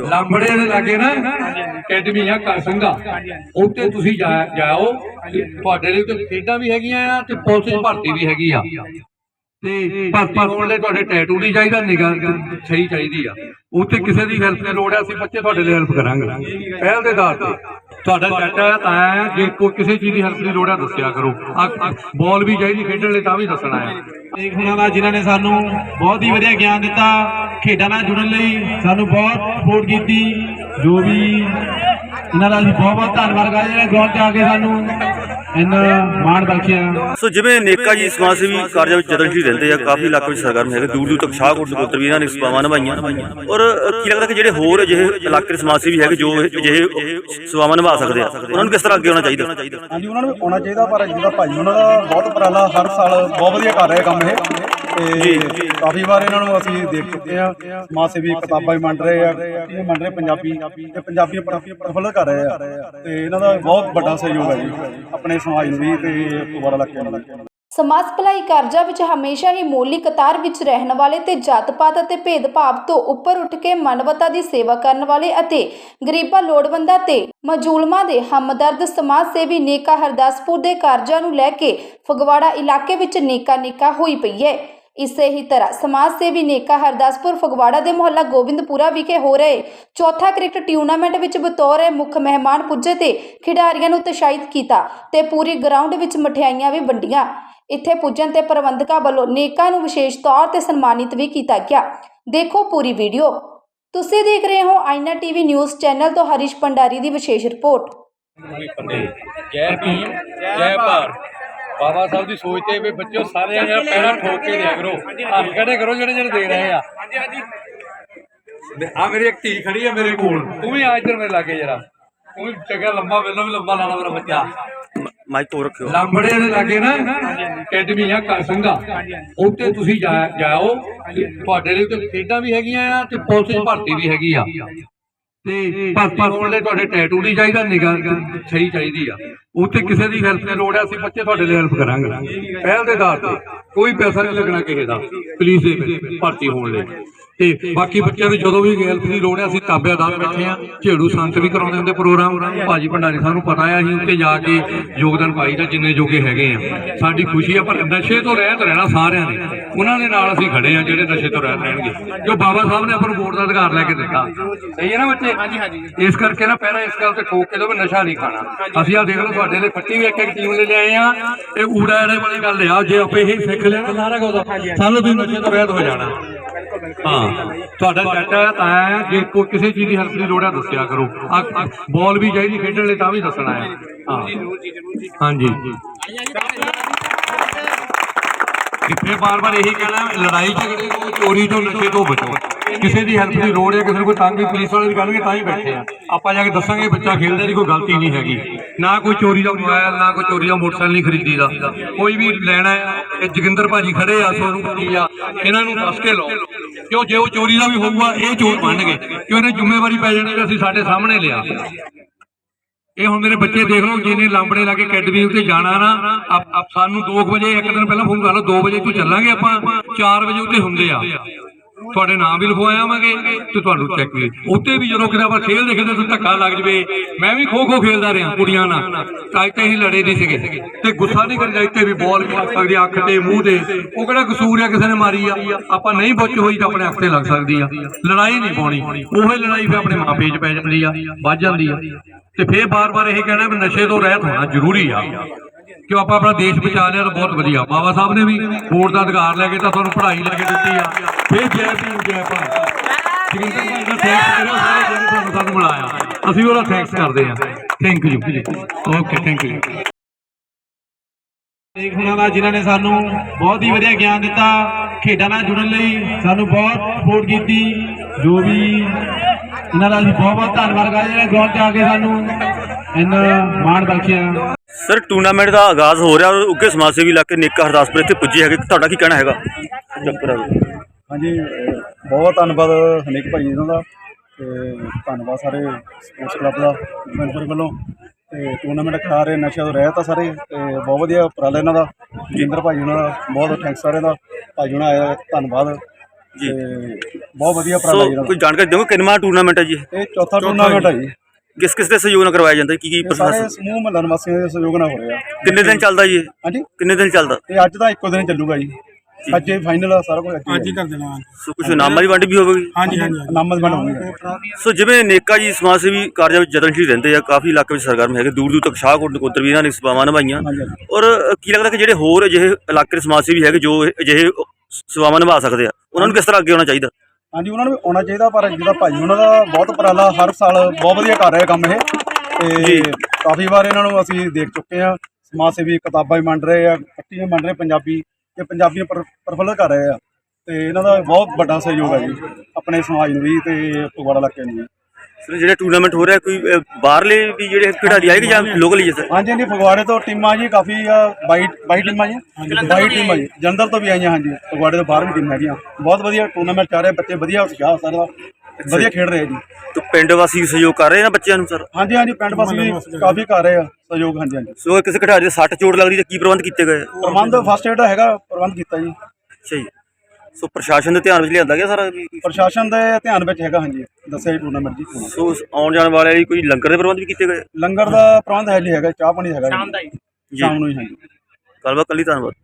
ਲਾਂਬੜੇ ਦੇ ਲਾਗੇ ਨਾ ਅਕੈਡਮੀ ਆ ਕਰਸੰਗਾ ਉੱਥੇ ਤੁਸੀਂ ਜਾਓ ਤੁਹਾਡੇ ਲਈ ਤੇ ਖੇਡਾਂ ਵੀ ਹੈਗੀਆਂ ਆ ਤੇ ਪੁਲਿਸ ਭਰਤੀ ਵੀ ਹੈਗੀ ਆ। ਤੇ ਭਰਤੀ ਹੋਣ ਲਈ ਤੁਹਾਡੇ ਟੈਟੂ ਨਹੀਂ ਚਾਹੀਦਾ, ਨਿਗਾਹ ਸਹੀ ਚਾਹੀਦੀ ਆ। ਉੱਥੇ ਕਿਸੇ ਦੀ ਹੈਲਪ ਦੀ ਲੋੜ ਆ, ਅਸੀਂ ਬੱਚੇ ਤੁਹਾਡੇ ਲਈ ਹੈਲਪ ਕਰਾਂਗੇ। ਪਹਿਲ ਦੇ ਆਧਾਰ ਤੇ ਤੁਹਾਡਾ ਚਾਚਾ ਤਾਂ ਜੇ ਕੋਈ ਕਿਸੇ ਚੀਜ਼ ਦੀ ਹੈਲਪ ਦੀ ਲੋੜ ਆ, ਦੱਸਿਆ ਕਰੋ। ਆ ਬਾਲ ਵੀ ਚਾਹੀਦੀ, ਖੇਡਣ ਲਈ ਤਾਂ ਵੀ ਦੱਸਣਾ ਆ। ਇੱਕ ਹੁਣਾਂ ਦਾ ਜਿਨ੍ਹਾਂ ਨੇ ਸਾਨੂੰ ਬਹੁਤ ਹੀ ਵਧੀਆ ਗਿਆਨ ਦਿੱਤਾ, ਖੇਡਾਂ ਨਾਲ ਜੁੜਨ ਲਈ ਸਾਨੂੰ ਬਹੁਤ ਸਪੋਰਟ ਕੀਤੀ, ਜੋ ਵੀ ਇਹਨਾਂ ਦਾ ਅਸੀਂ ਬਹੁਤ ਬਹੁਤ ਧੰਨਵਾਦ ਕਰਦੇ ਜਿਹੜੇ ਗਰਾਊਂਡ 'ਚ ਆ ਕੇ ਸਾਨੂੰ ਇੰਨਾ ਮਾਣ ਬਖਸ਼ਿਆ। ਸੋ ਜਿਵੇਂ ਨੇਕਾ ਜੀ ਸਮਾਜ ਸੇਵੀ ਕਾਰਜਾਂ ਵਿੱਚ ਯਤਨਸ਼ੀਲ ਰਹਿੰਦੇ ਆ ਕਾਫੀ ਇਲਾਕੇ ਵਿੱਚ ਸਰਗਰਮ ਹੈਗੇ ਦੂਰ ਦੂਰ ਤੱਕ ਸ਼ਾਹਕੋਟ ਸਪੋਤਰ ਵੀ ਇਹਨਾਂ ਨੇ ਸੇਵਾਵਾਂ ਨਿਭਾਈਆਂ। ਔਰ ਕੀ ਲੱਗਦਾ ਕਿ ਜਿਹੜੇ ਹੋਰ ਅਜਿਹੇ ਇਲਾਕੇ ਦੇ ਸਮਾਜ ਸੇਵੀ ਹੈਗੇ ਜੋ ਅਜਿਹੇ ਸੇਵਾਵਾਂ ਨਿਭਾ ਸਕਦੇ ਆ ਉਹਨਾਂ ਨੂੰ ਕਿਸ ਤਰ੍ਹਾਂ ਅੱਗੇ ਆਉਣਾ ਚਾਹੀਦਾ? ਹਾਂਜੀ ਉਹਨਾਂ ਨੂੰ ਆਉਣਾ ਚਾਹੀਦਾ ਪਰ ਜਿਹਦਾ ਭਾਈ ਉਹਨਾਂ ਦਾ ਬਹੁਤ ਉਪਰਾਲਾ ਹਰ ਸਾਲ ਬਹੁਤ ਵਧੀਆ ਕਰ ਰਹੇ ਕੰਮ ਇਹ। ਤੇ ਕਾਫੀ ਵਾਰ ਇਹਨਾਂ ਨੂੰ ਅਸੀਂ ਦੇਖ ਚੁੱਕੇ ਆ ਸਮਾਜ ਸੇਵੀ ਕਿਤਾਬਾਂ ਵੀ ਵੰਡ ਰਹੇ ਆ। ਇਹ ਵੰਡ ਰਹੇ ਪੰਜਾਬੀ ਤੇ ਪੰਜਾਬੀ ਪ੍ਰਫੁੱਲ ਕਰ ਰਹੇ ਆ। ਤੇ ਇਹਨਾਂ ਦਾ ਬਹੁਤ ਵੱਡਾ ਸਹਿਯੋਗ ਹੈ ਜੀ ਆਪਣੇ ਸਮਾਜ ਨੂੰ ਵੀ ਤੇ ਦੁਬਾਰਾ ਨੂੰ ਵੀ। ਸਮਾਜ ਭਲਾਈ ਕਾਰਜਾਂ ਵਿੱਚ ਹਮੇਸ਼ਾ ਹੀ ਮੌਲਿਕ ਕਤਾਰ ਵਿੱਚ ਰਹਿਣ ਵਾਲੇ ਤੇ ਜਾਤ-ਪਾਤ ਅਤੇ ਭੇਦ-ਭਾਵ ਤੋਂ ਉੱਪਰ ਉੱਠ ਕੇ ਮਾਨਵਤਾ ਦੀ ਸੇਵਾ ਕਰਨ ਵਾਲੇ ਅਤੇ ਗਰੀਬਾਂ ਲੋੜਵੰਦਾਂ ਤੇ ਮਜੂਲਮਾਂ ਦੇ ਹਮਦਰਦ ਸਮਾਜ ਸੇਵੀ ਨੇਕਾ ਹਰਦਾਸਪੁਰ ਦੇ ਕਾਰਜਾਂ ਨੂੰ ਲੈ ਕੇ ਫਗਵਾੜਾ ਇਲਾਕੇ ਵਿੱਚ ਨੇਕਾ ਨੇਕਾ ਹੋਈ ਪਈ ਹੈ। ਇਸੇ ਹੀ ਤਰ੍ਹਾਂ ਸਮਾਜ ਸੇਵੀ ਨੇਕਾ ਹਰਦਾਸਪੁਰ ਫਗਵਾੜਾ ਦੇ ਮੁਹੱਲਾ ਗੋਬਿੰਦਪੁਰਾ ਵਿਖੇ ਹੋ ਰਹੇ ਚੌਥਾ ਕ੍ਰਿਕਟ ਟੂਰਨਾਮੈਂਟ ਵਿੱਚ ਬਤੌਰ ਮੁੱਖ ਮਹਿਮਾਨ ਪੁੱਜੇ ਤੇ ਖਿਡਾਰੀਆਂ ਨੂੰ ਉਤਸ਼ਾਹਿਤ ਕੀਤਾ ਤੇ ਪੂਰੀ ਗਰਾਊਂਡ ਵਿੱਚ ਮਠਿਆਈਆਂ ਵੀ ਵੰਡੀਆਂ। ਇੱਥੇ ਪੁੱਜਣ ਤੇ ਪ੍ਰਬੰਧਕਾਂ ਵੱਲੋਂ ਨੇਕਾ ਨੂੰ ਵਿਸ਼ੇਸ਼ ਤੌਰ ਤੇ ਸਨਮਾਨਿਤ ਵੀ ਕੀਤਾ ਗਿਆ। ਦੇਖੋ ਪੂਰੀ ਵੀਡੀਓ। ਤੁਸੀਂ ਦੇਖ ਰਹੇ ਹੋ ਆਇਨਾ ਟੀਵੀ ਨਿਊਜ਼ ਚੈਨਲ ਤੋਂ ਹਰੀਸ਼ ਭੰਡਾਰੀ ਦੀ ਵਿਸ਼ੇਸ਼ ਰਿਪੋਰਟ। ਜੈ ਭੀਮ, ਜੈ ਭਾਰਤ। ਬਾਬਾ ਸਾਹਿਬ ਦੀ ਸੋਚ ਤੇ ਵੀ ਬੱਚਿਓ ਸਾਰੇ ਜਣੇ ਪਹਿਲਾਂ ਠੋਕ ਕੇ ਦਿਆ ਕਰੋ। ਹੱਥ ਖੜੇ ਕਰੋ ਜਿਹੜੇ ਜਿਹੜੇ ਦੇ ਰਹੇ ਆ। ਆ ਮੇਰੀ ਇੱਕ ਧੀ ਖੜੀ ਆ ਮੇਰੇ ਕੋਲ। ਤੂੰ ਵੀ ਆ ਇੱਧਰ ਮੇਰੇ ਲਾਗੇ ਜਰਾ। ਤੂੰ ਵੀ ਚੰਗਾ ਲੰਮਾ ਮੈਨੂੰ ਵੀ ਲੰਮਾ ਲਾਣਾ ਮੇਰਾ ਬੱਚਾ। ਮਾਈਕ ਤੋਂ ਰੱਖਿਓ। ਲਾਂਬੜੇ ਦੇ ਲਾਗੇ ਨਾ ਅਕੈਡਮੀ ਆ ਕਰਸੰਗਾ ਉੱਥੇ ਤੁਸੀਂ ਜਾ- ਜਾਓ। ਤੁਹਾਡੇ ਲਈ ਤੇ ਖੇਡਾਂ ਵੀ ਹੈਗੀਆਂ ਆ ਤੇ ਪੁਲਿਸ ਭਰਤੀ ਵੀ ਹੈਗੀ ਆ। ਤੇ ਭਰਤੀ ਹੋਣ ਲਈ ਤੁਹਾਡੇ ਟੈਟੂ ਨਹੀਂ ਚਾਹੀਦਾ, ਨਿਗਾਹ ਸਹੀ ਚਾਹੀਦੀ ਆ। ਉੱਥੇ ਕਿਸੇ ਦੀ ਹੈਲਪ ਦੀ ਲੋੜ ਆ, ਅਸੀਂ ਬੱਚੇ ਤੁਹਾਡੇ ਲਈ ਹੈਲਪ ਕਰਾਂਗੇ। ਪਹਿਲ ਦੇ ਆਧਾਰ ਤੇ ਕੋਈ ਪੈਸਾ ਨਹੀਂ ਲੱਗਣਾ ਕਿਸੇ ਦਾ ਪੁਲਿਸ ਦੇ ਵਿੱਚ ਭਰਤੀ ਹੋਣ ਲਈ। ਤੇ ਬਾਕੀ ਬੱਚਿਆਂ ਨੂੰ ਜਦੋਂ ਵੀ ਹੈਲਪ ਦੀ ਲੋੜ ਆ ਅਸੀਂ ਤਾਬਿਆਦਾਰ ਬੈਠੇ ਆ ਝੇੜੂ ਸੰਤ ਵੀ ਕਰਾਉਂਦੇ ਹੁੰਦੇ ਪ੍ਰੋਗਰਾਮ। ਭਾਜੀ ਭੰਡਾਰੀ ਸਾਨੂੰ ਪਤਾ ਆ ਅਸੀਂ ਉੱਤੇ ਜਾ ਕੇ ਯੋਗਦਾਨ ਪਾਈਦਾ ਜਿੰਨੇ ਜੋਗੇ ਹੈਗੇ ਆ। ਸਾਡੀ ਖੁਸ਼ੀ ਆ ਪਰ ਨਸ਼ੇ ਤੋਂ ਰਹਿਤ ਰਹਿਣਾ ਸਾਰਿਆਂ ਨੇ। ਉਹਨਾਂ ਦੇ ਨਾਲ ਅਸੀਂ ਖੜੇ ਆ ਜਿਹੜੇ ਨਸ਼ੇ ਤੋਂ ਰਹਿਤ ਰਹਿਣਗੇ। ਜੋ ਬਾਬਾ ਸਾਹਿਬ ਨੇ ਆਪਾਂ ਨੂੰ ਵੋਟ ਦਾ ਅਧਿਕਾਰ ਲੈ ਕੇ ਦਿੱਤਾ। ਸਹੀ ਹੈ ਨਾ ਬੱਚੇ? ਹਾਂਜੀ ਹਾਂਜੀ। ਇਸ ਕਰਕੇ ਨਾ ਪਹਿਲਾਂ ਇਸ ਗੱਲ ਤੇ ਠੋਕ ਕੇ ਦੋ ਵੀ ਨਸ਼ਾ ਨਹੀਂ ਖਾਣਾ। ਅਸੀਂ ਆ ਦੇਖ ਲਓ ਤੁਹਾਡੇ ਲਈ ਫੱਟੀ ਵੀ ਇੱਕ ਇੱਕ ਟੀਮ ਲੈ ਲਿਆਏ ਆ। ਇਹ ਊੜਾ ਵਾਲੀ ਗੱਲ ਆ ਜੇ ਆਪੇ ਇਹ ਸਿੱਖ ਤਾਂ ਸਾਰਾ ਕੁਝ ਸਾਨੂੰ ਵੀ ਨਸ਼ੇ ਤੋਂ ਰਹਿਤ ਹੋ ਜਾਣਾ। ਹਾਂ। ਤੁਹਾਡਾ ਚਾਚਾ ਤਾਂ ਆਇਆ ਜੇ ਕੋਈ ਕਿਸੇ ਚੀਜ਼ ਦੀ ਹੈਲਪ ਦੀ ਲੋੜ ਹੈ, ਦੱਸਿਆ ਕਰੋ। ਆ ਬਾਲ ਵੀ ਚਾਹੀਦੀ ਖੇਡਣ ਲਈ, ਤਾਂ ਵੀ ਦੱਸਣਾ ਆ ਹਾਂ। ਹਾਂਜੀ। ਕਿਤੇ ਬਾਰ-ਬਾਰ ਇਹੀ ਕਹਿਣਾ, ਲੜਾਈ ਝਗੜੇ ਤੋਂ, ਚੋਰੀ ਤੋਂ, ਨਸ਼ੇ ਤੋਂ ਬਚੋ। ਕਿਸੇ ਦੀ ਹੈਲਪ ਦੀ ਲੋੜ ਹੈ, ਕਿਸੇ ਨੂੰ ਕੋਈ ਤੰਗ ਪੁਲਿਸ ਵਾਲੇ ਵੀ ਕਰਨਗੇ ਤਾਂ ਹੀ ਬੈਠੇ ਆ। ਆਪਾਂ ਜਾ ਕੇ ਦੱਸਾਂਗੇ, ਬੱਚਾ ਖੇਡਦਾ ਦੀ ਕੋਈ ਗਲਤੀ ਨਹੀਂ ਹੈਗੀ। ਨਾ ਕੋਈ ਚੋਰੀ ਦਾ ਮੋਬਾਈਲ ਨਾ ਕੋਈ ਚੋਰੀ ਦਾ ਮੋਟਰਸਾਈਕਲ ਨਹੀਂ ਖਰੀਦੀਦਾ। ਕੋਈ ਵੀ ਲੈਣਾ ਹੈ, ਇਹ ਜੋਗਿੰਦਰ ਭਾਜੀ ਖੜੇ ਆ, ਸੋਨੂੰ ਭਾਜੀ ਆ, ਇਹਨਾਂ ਨੂੰ ਦੱਸ ਕੇ ਲਓ। ਕਿਉਂ ਜੇ ਉਹ ਚੋਰੀ ਦਾ ਵੀ ਹੋਊਗਾ, ਇਹ ਚੋਰ ਬਣਨਗੇ ਕਿਉਂ ਇਹਨੇ ਜ਼ਿੰਮੇਵਾਰੀ ਪੈ ਜਾਣੀ ਅਸੀਂ ਸਾਡੇ ਸਾਹਮਣੇ ਲਿਆ। ਇਹ ਹੁਣ ਮੇਰੇ ਬੱਚੇ ਦੇਖ ਲਓ, ਜਿਹਨੇ ਲਾਂਬੜੇ ਲਾ ਕੇ ਅਕੈਡਮੀ ਉੱਤੇ ਜਾਣਾ ਨਾ, ਆਪ- ਆਪ ਸਾਨੂੰ 2 ਵਜੇ, ਇੱਕ ਦਿਨ ਪਹਿਲਾਂ ਫੋਨ ਕਰ ਲਓ 2 ਵਜੇ ਤੋਂ ਚੱਲਾਂਗੇ ਆਪਾਂ 4 ਵਜੇ ਉੱਤੇ ਹੁੰਦੇ ਆ। ਤੁਹਾਡੇ ਨਾਮ ਵੀ ਲਿਖਵਾ ਤੇ ਤੁਹਾਨੂੰ ਚੈੱਕ ਵੀ। ਉੱਤੇ ਵੀ ਜਦੋਂ ਕਿਤੇ ਆਪਾਂ ਖੇਲਦੇ ਖੇਲਦੇ ਤੋਂ ਧੱਕਾ ਲੱਗ ਜਵੇ। ਮੈਂ ਵੀ ਖੋ ਖੋ ਖੇਲਦਾ ਰਿਹਾ ਕੁੜੀਆਂ ਨਾਲ। ਤਾਂ ਤੇ ਅਸੀਂ ਲੜੇ ਨਹੀਂ ਸੀਗੇ। ਤੇ ਗੁੱਸਾ ਨਹੀਂ ਕਰੀ ਇੱਥੇ ਵੀ ਬੋਲ ਵੀ ਲੱਗ ਸਕਦੀ ਅੱਖ ਤੇ, ਮੂੰਹ ਤੇ। ਉਹ ਕਿਹੜਾ ਕਸੂਰ ਆ ਕਿਸੇ ਨੇ ਮਾਰੀ ਆ? ਆਪਾਂ ਨਹੀਂ ਬੁੱਝ ਹੋਈ ਤਾਂ ਆਪਣੇ ਅੱਖ ਤੇ ਲੱਗ ਸਕਦੀ ਆ। ਲੜਾਈ ਨਹੀਂ ਪਾਉਣੀ। ਉਹੀ ਲੜਾਈ ਫਿਰ ਆਪਣੇ ਮਾਪੇ 'ਚ ਪੈ ਜਾਂਦੀ ਆ, ਵੱਜ ਜਾਂਦੀ ਆ। ਤੇ ਫੇਰ ਬਾਰ-ਬਾਰ ਇਹ ਕਹਿਣਾ ਵੀ ਨਸ਼ੇ ਤੋਂ ਰਹਿਤ ਹੋਣਾ ਜ਼ਰੂਰੀ ਆ। ਕਿ ਆਪਾਂ ਆਪਣਾ ਦੇਸ਼ ਬਚਾ ਲਿਆ ਤਾਂ ਬਹੁਤ ਵਧੀਆ। ਬਾਬਾ ਸਾਹਿਬ ਨੇ ਵੀ ਵੋਟ ਦਾ ਅਧਿਕਾਰ ਲੈ ਕੇ ਤਾਂ ਤੁਹਾਨੂੰ ਪੜ੍ਹਾਈ ਲੈ ਕੇ ਦਿੱਤੀ ਆ। ਫੇਰ ਜੈ ਭੀਮ, ਜੈ ਭਾਰਤ। ਜਗਿੰਦਰ ਭਾਈ ਦਾ ਥੈਂਕਸ ਕਰੋ ਸਾਰੇ ਜਿਹੜੇ ਤੁਹਾਨੂੰ ਸਾਨੂੰ ਮਿਲਾਇਆ। ਅਸੀਂ ਉਹਦਾ ਥੈਂਕਸ ਕਰਦੇ ਆ thank you okay thank you ਇੱਕ ਹੁਣਾਂ ਦਾ ਜਿਨ੍ਹਾਂ ਨੇ ਸਾਨੂੰ ਬਹੁਤ ਹੀ ਵਧੀਆ ਗਿਆਨ ਦਿੱਤਾ, ਖੇਡਾਂ ਨਾਲ ਜੁੜਨ ਲਈ ਸਾਨੂੰ ਬਹੁਤ ਸਪੋਰਟ ਕੀਤੀ। ਜੋ ਵੀ ਇਹਨਾਂ ਦਾ ਅਸੀਂ ਬਹੁਤ ਬਹੁਤ ਧੰਨਵਾਦ ਕਰਦੇ ਜਿਹੜੇ ਗਰਾਊਂਡ 'ਚ ਆ ਕੇ ਸਾਨੂੰ ਇੰਨਾ ਮਾਣ ਬਖਸ਼ਿਆ। ਸਰ ਟੂਰਨਾਮੈਂਟ ਦਾ ਆਗਾਜ਼ ਹੋ ਰਿਹਾ ਔਰ ਉੱਗੇ ਸਮਾਜ ਸੇਵੀ ਇਲਾਕੇ ਨੇਕਾ ਹਰਦਾਸਪੁਰ ਇੱਥੇ ਪੁੱਜੇ ਹੈਗੇ। ਤੁਹਾਡਾ ਕੀ ਕਹਿਣਾ ਹੈਗਾ? ਚੱਕਰ ਹਾਂਜੀ ਅਹ ਬਹੁਤ ਧੰਨਵਾਦ ਹਨੇਕ ਭਾਈ ਇਹਨਾਂ ਦਾ ਤੇ ਧੰਨਵਾਦ ਸਾਰੇ ਸਪੋਰਟਸ ਕਲੱਬ ਦਾ ਮੈਂਬਰ ਵੱਲੋਂ। ਤੇ ਟੂਰਨਾਮੈਂਟ ਕਰਾ ਰਹੇ ਨਸ਼ਿਆਂ ਤੋਂ ਰਹਿਤ ਆ ਸਾਰੇ ਤੇ ਬਹੁਤ ਵਧੀਆ ਉਪਰਾਲਾ ਇਹਨਾਂ ਦਾ। ਜਿੰਦਰ ਭਾਈ ਉਹਨਾਂ ਦਾ ਬਹੁਤ ਥੈਂਕਸ ਸਾਰਿਆਂ ਦਾ। ਭਾਈ ਉਹਨਾਂ ਆਇਆ ਧੰਨਵਾਦ। ਜੀ। ਤੇ ਬਹੁਤ ਵਧੀਆ ਉਪਰਾਲਾ ਜੀ ਸੋ ਇਹਨਾਂ ਕੋਈ ਜਾਣਕਾਰੀ ਦਿਓ ਕਿੰਨਾ ਟੂਰਨਾਮੈਂਟ ਹੈ ਜੀ? ਦਾ ਇਹ ਚੌਥਾ ਟੂਰਨਾਮੈਂਟ ਹੈ ਜੀ। ਕਿਸ ਕਿਸ ਦੇ ਸਹਿਯੋਗ ਨਾਲ ਕਰਵਾਇਆ ਜਾਂਦਾ? ਕੀ ਕੀ ਇਹ ਸਾਰੇ ਪ੍ਰਸ਼ਾਸਨ ਸਮੂਹ ਮਹੱਲਾ ਨਿਵਾਸੀਆਂ ਦੇ ਸਹਿਯੋਗ ਨਾਲ ਹੋ ਰਿਹਾ। ਕਿੰਨੇ ਦਿਨ ਚੱਲਦਾ ਜੀ? ਇਹ? ਹਾਂਜੀ? ਕਿੰਨੇ ਦਿਨ ਚੱਲਦਾ? ਇਹ ਅੱਜ ਦਾ ਇੱਕੋ ਦਿਨ ਚੱਲੂਗਾ ਜੀ। ਅੱਜ ਇਹ ਫਾਈਨਲ ਆ ਸਾਰਾ ਕੁਝ ਅੱਜ ਹੀ ਕਰ ਦੇਣਾ। ਸੋ ਕੁਝ ਇਨਾਮਾਂ ਦੀ ਵੰਡ ਵੀ ਹੋਵੇਗੀ? ਹਾਂਜੀ ਹਾਂਜੀ ਨਾਮਜ਼ ਬਣਾਉਂਗੇ ਸੋ ਜਿਵੇਂ ਨੇਕਾ ਜੀ ਸਮਾਜ ਸੇਵੀ ਕਾਰਜਾਂ ਵਿੱਚ ਯਤਨਸ਼ੀਲ ਰਹਿੰਦੇ ਆ ਕਾਫੀ ਇਲਾਕੇ ਵਿੱਚ ਸਰਗਰਮ ਹੈਗੇ ਦੂਰ ਦੂਰ ਤੱਕ ਸ਼ਾਹਕੋਟ ਨਕੋਦਰ ਵੀ ਇਹਨਾਂ ਨੇ ਸੇਵਾਵਾਂ ਨਿਭਾਈਆਂ। ਹਾਂਜੀ। ਔਰ ਅ, ਕੀ ਲੱਗਦਾ ਕਿ ਜਿਹੜੇ ਹੋਰ ਅਜਿਹੇ ਇਲਾਕੇ ਦੇ ਸਮਾਜ ਸੇਵੀ ਹੈਗੇ ਜੋ ਇਹ- ਅਜਿਹੇ ਸੇਵਾਵਾਂ ਨਿਭਾ ਸਕਦੇ ਆ ਉਹਨਾਂ ਨੂੰ ਕਿਸ ਤਰ੍ਹਾਂ ਅੱਗੇ ਆਉਣਾ ਚਾਹੀਦਾ? ਹਾਂਜੀ ਉਹਨਾਂ ਨੂੰ ਵੀ ਆਉਣਾ ਚਾਹੀਦਾ ਪਰ ਜਿਹਦਾ ਭਾਜੀ ਉਹਨਾਂ ਦਾ ਬਹੁਤ ਉਪਰਾਲਾ ਹਰ ਸਾਲ ਬਹੁਤ ਵਧੀਆ ਕਰ ਰਹੇ ਕੰਮ ਇਹ। ਤੇ ਕਾਫੀ ਵਾਰ ਇਹਨਾਂ ਨੂੰ ਅਸੀਂ ਦੇਖ ਚੁੱਕੇ ਆ ਸਮਾਜ ਸੇਵੀ ਕਿਤਾਬਾਂ ਵੀ ਵੰਡ ਰਹੇ ਆ ਪੱਟੀਆਂ ਵੰਡ ਰਹੇ ਪੰਜਾਬੀ ਤੇ ਪੰਜਾਬੀਆਂ ਪਰ ਪ੍ਰਫੁੱਲਤ ਕਰ ਰਹੇ ਆ। ਤੇ ਇਹਨਾਂ ਦਾ ਬਹੁਤ ਵੱਡਾ ਸਹਿਯੋਗ ਹੈ ਜੀ ਆਪਣੇ ਸਮਾਜ ਨੂੰ ਵੀ ਤੇ ਫਗਵਾੜਾ ਇਲਾਕੇ ਨੂੰ ਵੀ। ਸਰ ਜਿਹੜੇ ਟੂਰਨਾਮੈਂਟ ਹੋ ਰਿਹਾ ਕੋਈ ਬਾਹਰਲੇ ਵੀ ਜਿਹੜੇ ਖਿਡਾਰੀ ਆਏਗੇ ਜਾਂ ਲੋਕਲ ਹੀ ਹੈ ਸਰ? ਹਾਂਜੀ ਹਾਂਜੀ ਫਗਵਾੜੇ ਤੋਂ ਟੀਮਾਂ ਜੀ ਕਾਫੀ 22 22 ਟੀਮਾਂ ਜੀ 22 ਟੀਮਾਂ ਜੀ ਜਲੰਧਰ ਤੋਂ ਵੀ ਆਈਆਂ ਹਾਂਜੀ ਫਗਵਾੜੇ ਤੋਂ ਬਾਹਰ ਵੀ ਟੀਮਾਂ ਹੈਗੀਆਂ। ਬਹੁਤ ਵਧੀਆ ਟੂਰਨਾਮੈਂਟ ਚੱਲ ਰਿਹਾ ਬੱਚੇ ਵਧੀਆ ਉਤਸ਼ਾਹ ਸਾਰਾ ਵਧੀਆ ਖੇਡ ਰਹੇ ਜੀ। ਤੇ ਪਿੰਡ ਵਾਸੀ ਸਹਿਯੋਗ ਕਰ ਰਹੇ ਨੇ ਬੱਚਿਆਂ ਨੂੰ ਸਰ? ਹਾਂਜੀ ਹਾਂਜੀ ਪਿੰਡ ਵਾਸੀ ਵੀ ਕਾਫੀ ਕਰ ਰਹੇ ਆ ਸਹਿਯੋਗ ਹਾਂਜੀ ਹਾਂਜੀ। ਸੋ ਕਿਸੇ ਖਿਡਾਰੀ ਦੇ ਸੱਟ ਚੋਟ ਲੱਗਦੀ ਤਾਂ ਕੀ ਪ੍ਰਬੰਧ ਕੀਤੇ ਗਏ? ਪ੍ਰਬੰਧ ਫਸਟ ਏਡ ਹੈਗਾ ਪ੍ਰਬੰਧ ਕੀਤਾ ਜੀ। ਅੱਛਾ ਜੀ। ਸੋ ਪ੍ਰਸ਼ਾਸਨ ਦੇ ਧਿਆਨ ਵਿੱਚ ਲਿਆਂਦਾ ਗਿਆ ਸਾਰਾ ਵੀ? ਪ੍ਰਸ਼ਾਸਨ ਦੇ ਧਿਆਨ ਵਿੱਚ ਹੈਗਾ ਹਾਂਜੀ। ਦੱਸਿਆ ਜੀ ਟੂਰਨਾਮੈਂਟ ਜੀ ਸੋ ਆਉਣ ਜਾਣ ਵਾਲੇ ਲਈ ਕੋਈ ਲੰਗਰ ਦੇ ਪ੍ਰਬੰਧ ਵੀ ਕੀਤੇ ਗਏ? ਲੰਗਰ ਦਾ ਪ੍ਰਬੰਧ ਹੈ ਜੀ ਹੈਗਾ ਚਾਹ ਪਾਣੀ ਹੈਗਾ ਸ਼ਾਮ ਦਾ ਸ਼ਾਮ ਨੂੰ ਹੀ ਹਾਂਜੀ ਗੱਲਬਾਤ ਕੱਲੀ ਧੰਨਵਾਦ